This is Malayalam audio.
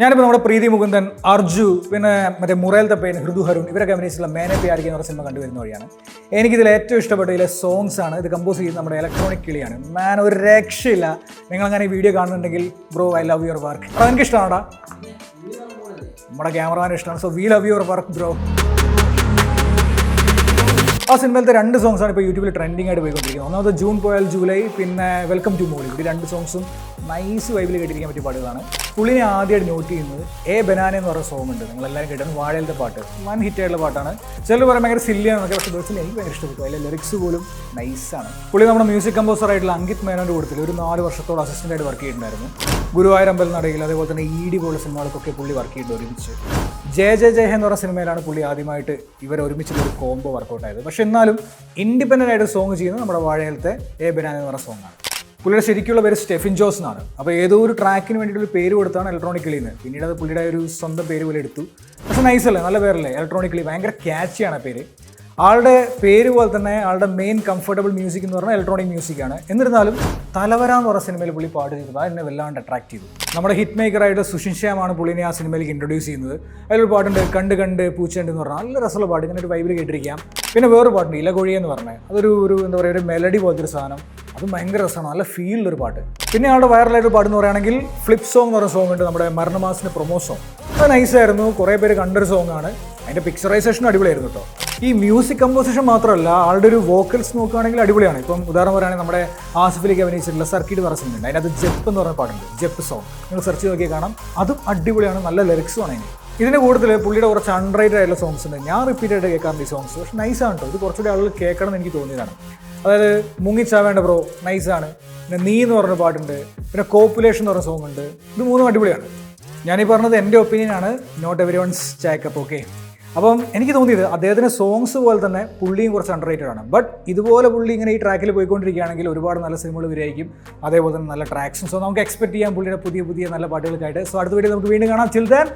ഞാനിപ്പോൾ നമ്മുടെ പ്രീതി മുകുന്ദൻ അർജു പിന്നെ മറ്റേ മുറേൽ തപ്പേൻ ഹൃദു ഹരുൺ ഇവരൊക്കെ അഭിനയിച്ചിട്ടുള്ള മേനെ പ്യാരിക എന്ന് പറഞ്ഞ സിനിമ കണ്ടുവരുന്ന വഴിയാണ്. എനിക്കിതിൽ ഏറ്റവും ഇഷ്ടപ്പെട്ട ഇതിലെ സോങ്സ് ആണ്. ഇത് കമ്പോസ് ചെയ്യുന്നത് നമ്മുടെ ഇലക്ട്രോണിക് കിളിയാണ്. മാൻ ഒരു രക്ഷയില്ല. നിങ്ങൾ അങ്ങനെ ഈ വീഡിയോ കാണുന്നുണ്ടെങ്കിൽ bro I love your work അത് എനിക്ക് ഇഷ്ടമാണോടാ നമ്മുടെ ക്യാമറമാൻ ഇഷ്ടമാണ് so we love your work bro ആ സിനിമയിലത്തെ രണ്ട് സോങ്സ് ആണ് ഇപ്പോൾ യൂട്യൂബിൽ ട്രെൻഡിങ് ആയിട്ട് പോയിക്കൊണ്ടിരിക്കുന്നത്. ഒന്നാമത് ജൂൺ പോയാൽ ജൂലൈ പിന്നെ വെൽക്കം ടു മോളി ഈ രണ്ട് സോങ്സും നൈസ് വൈബിൽ കേട്ടിരിക്കാൻ പറ്റിയ പാട്ടുകളാണ്. പുള്ളിനെ ആദ്യമായിട്ട് നോട്ട് ചെയ്യുന്നത് എ ബനാന എന്ന് പറയുന്ന സോങ് ഉണ്ട്. നിങ്ങളെല്ലാവരും കേട്ടാണ് വാഴയിലത്തെ പാട്ട്. വൺ ഹിറ്റ് ആയിട്ടുള്ള പാട്ടാണ്. ചിലർ പറയാൻ ഭയങ്കര സില്ലിയാണെന്നൊക്കെ പക്ഷേ ദിവസം എനിക്ക് ഭയങ്കര ഇഷ്ടപ്പെട്ടു. അതിലെ ലിറിക്സ് പോലും നൈസാണ് പുള്ളി നമ്മുടെ മ്യൂസിക് കമ്പോസർ ആയിട്ടുള്ള അങ്കിത് മേനോന്റെ കൂട്ടത്തിൽ ഒരു നാല് വർഷത്തോളം അസിസ്റ്റന്റ് ആയിട്ട് വർക്ക് ചെയ്തിട്ടുണ്ടായിരുന്നു. ഗുരുവായൂർ അമ്പൽ നടയിൽ അതേപോലെ തന്നെ ഇ ഡി പോലുള്ള സിനിമകൾക്കൊക്കെ പുള്ളി വർക്ക് ചെയ്തിട്ടുണ്ട് ഒരുമിച്ച്. ജയ ജയ ജയ എന്ന് പറഞ്ഞ സിനിമയിലാണ് പുള്ളി ആദ്യമായിട്ട് ഇവർ ഒരുമിച്ചുള്ള ഒരു കോംബോ വർക്കൗട്ട് ആയത്. പക്ഷെ എന്നാലും ഇൻഡിപെൻഡന്റ് ആയിട്ട് സോങ് ചെയ്യുന്നത് നമ്മുടെ വാഴയിലത്തെ എ ബനാൻ എന്ന് പറഞ്ഞ സോങ്ങാണ് പുള്ളിയുടെ ശരിക്കുള്ള പേര് സ്റ്റെഫിൻ ജോസ് എന്നാണ്. അപ്പോൾ ഏതോ ഒരു ട്രാക്കിന് വേണ്ടിയിട്ട് ഒരു പേര് കൊടുത്താണ് ഇലക്ട്രോണിക് കിളിന്ന് പിന്നീട് അത് പുള്ളിയുടെ ഒരു സ്വന്തം പേര് പോലെ എടുത്തു. പക്ഷെ നൈസ് അല്ലേ? നല്ല പേരല്ലേ? ഇലക്ട്രോണിക് കിളി. ഭയങ്കര ക്യാച്ചിയാണ് പേര്. ആളുടെ പേര് പോലെ തന്നെ ആളുടെ മെയിൻ കംഫർട്ടബിൾ മ്യൂസിക് എന്ന് പറഞ്ഞാൽ ഇലക്ട്രോണിക് മ്യൂസിക് ആണ്. എന്നിരുന്നാലും തലവര എന്ന് പറഞ്ഞ സിനിമയിൽ പുള്ളി പാട്ട് ചെയ്തത് എന്നെ വല്ലാണ്ട് അട്രാക്ട് ചെയ്തു. നമ്മുടെ ഹിറ്റ് മേക്കറായിട്ട് സുഷിൻ ശ്യാമാണ് പുള്ളിനെ ആ സിനിമയിലേക്ക് ഇൻട്രൊഡ്യൂസ് ചെയ്യുന്നത്. അതിലൊരു പാട്ടുണ്ട് കണ്ട് കണ്ട് പൂച്ചണ്ട് എന്ന് പറഞ്ഞാൽ നല്ല രസമുള്ള പാട്ട്. ഇങ്ങനെ ഒരു വൈബിൽ കേട്ടിരിക്കാം. പിന്നെ വേറൊരു പാട്ടുണ്ട് ഇലകൊഴി എന്ന് പറഞ്ഞത് അതൊരു ഒരു എന്താ പറയുക ഒരു മെലഡി പോലത്തെ ഒരു സാധനം. അത് ഭയങ്കര രസമാണ്. നല്ല ഫീലുള്ളൊരു പാട്ട്. പിന്നെ ആളുടെ വൈറലായിട്ട് പാട്ട് എന്ന് പറയുകയാണെങ്കിൽ ഫ്ലിപ്പ് സോങ് എന്ന് പറയുന്ന സോങ് ഉണ്ട്. നമ്മുടെ മരണമാസിന്റെ പ്രൊമോ സോങ് അത് നൈസായിരുന്നു കുറേ പേര് കണ്ടൊരു സോങ്ങാണ് അതിന്റെ പിക്ചറൈസേഷനും അടിപൊളിയായിരുന്നു കേട്ടോ. ഈ മ്യൂസിക് കമ്പോസിഷൻ മാത്രമല്ല ആളുടെ ഒരു വോക്കൽസ് നോക്കുകയാണെങ്കിൽ അടിപൊളിയാണ്. ഇപ്പം ഉദാഹരണം പറയുകയാണെങ്കിൽ നമ്മുടെ ആസിഫിലേക്ക് അഭിനയിച്ചിട്ടുള്ള സർക്കിട്ട് പറഞ്ഞ സിനിമ ഉണ്ട് അതിനകത്ത് ജെപ്പ് എന്ന് പറഞ്ഞ പാട്ടുണ്ട്. ജെപ്പ് സോങ് നിങ്ങൾ സെർച്ച് നോക്കിയാൽ കാണാം. അതും അടിപൊളിയാണ്. നല്ല ലിറിക്സും ആണ് അതിന്. ഇതിന്റെ കൂടുതൽ പുള്ളിയുടെ കുറച്ച് അൺറൈറ്റഡ് ആയിട്ടുള്ള സോങ്സ് ഉണ്ട്. ഞാൻ റിപ്പീറ്റ് ആയിട്ട് കേൾക്കാറുണ്ട് ഈ സോങ്സ് പക്ഷെ നൈസാണ് കേട്ടോ ഇത് കുറച്ചുകൂടി ആളുകൾ കേൾക്കണം എന്ന് എനിക്ക് തോന്നിയതാണ്. അതായത് മുങ്ങിച്ചാവേണ്ട ബ്രോ നൈസാണ് പിന്നെ നീ എന്ന് പറഞ്ഞ പാട്ടുണ്ട്. പിന്നെ കോപ്പുലേഷൻ എന്ന് പറഞ്ഞ സോങ് ഉണ്ട്. ഇത് മൂന്നും അടിപൊളിയാണ്. ഞാനീ പറഞ്ഞത് എന്റെ ഒപ്പീനിയൻ ആണ്. നോട്ട് എവരി വൺസ് ചാക്കപ്പ് ഓക്കെ അപ്പം എനിക്ക് തോന്നിയത് അദ്ദേഹത്തിന്റെ സോങ്സ് പോലെ തന്നെ പുള്ളിയും കുറച്ച് അണ്ടർറേറ്റഡ് ആണ്. ബട്ട് ഇതുപോലെ പുള്ളി ഇങ്ങനെ ഈ ട്രാക്കിൽ പോയിക്കൊണ്ടിരിക്കുകയാണെങ്കിൽ ഒരുപാട് നല്ല സിനിമകൾ വരെയായിരിക്കും അതേപോലെ തന്നെ നല്ല ട്രാക്സും സോ നമുക്ക് എക്സ്പെക്ട് ചെയ്യാം പുള്ളിയുടെ പുതിയ പുതിയ നല്ല പാട്ടുകൾക്കായിട്ട്. സോ അടുത്ത വീഡിയോ നമുക്ക് വീണ്ടും കാണാം. ചിൽ ദാൻ